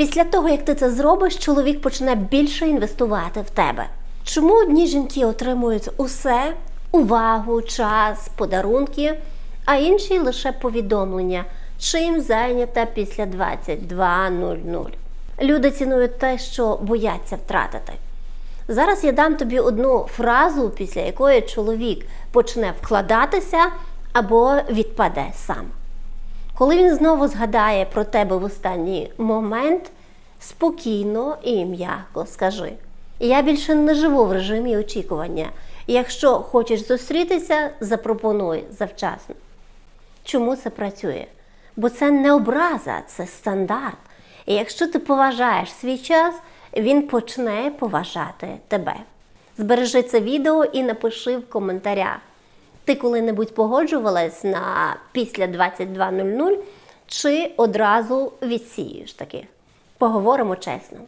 Після того, як ти це зробиш, чоловік почне більше інвестувати в тебе. Чому одні жінки отримують усе увагу, час, подарунки, а інші лише повідомлення, чим зайнята після 22.00. Люди цінують те, що бояться втратити. Зараз я дам тобі одну фразу, після якої чоловік почне вкладатися або відпаде сам. Коли він знову згадає про тебе в останній момент, спокійно і м'яко скажи: Я більше не живу в режимі очікування. Якщо хочеш зустрітися, запропонуй завчасно. Чому це працює? Бо це не образа, це стандарт. І якщо ти поважаєш свій час, він почне поважати тебе. Збережи це відео і напиши в коментарях. Ти коли-небудь погоджувалась на після 22.00 чи одразу відсіюєш таки? Поговоримо чесно.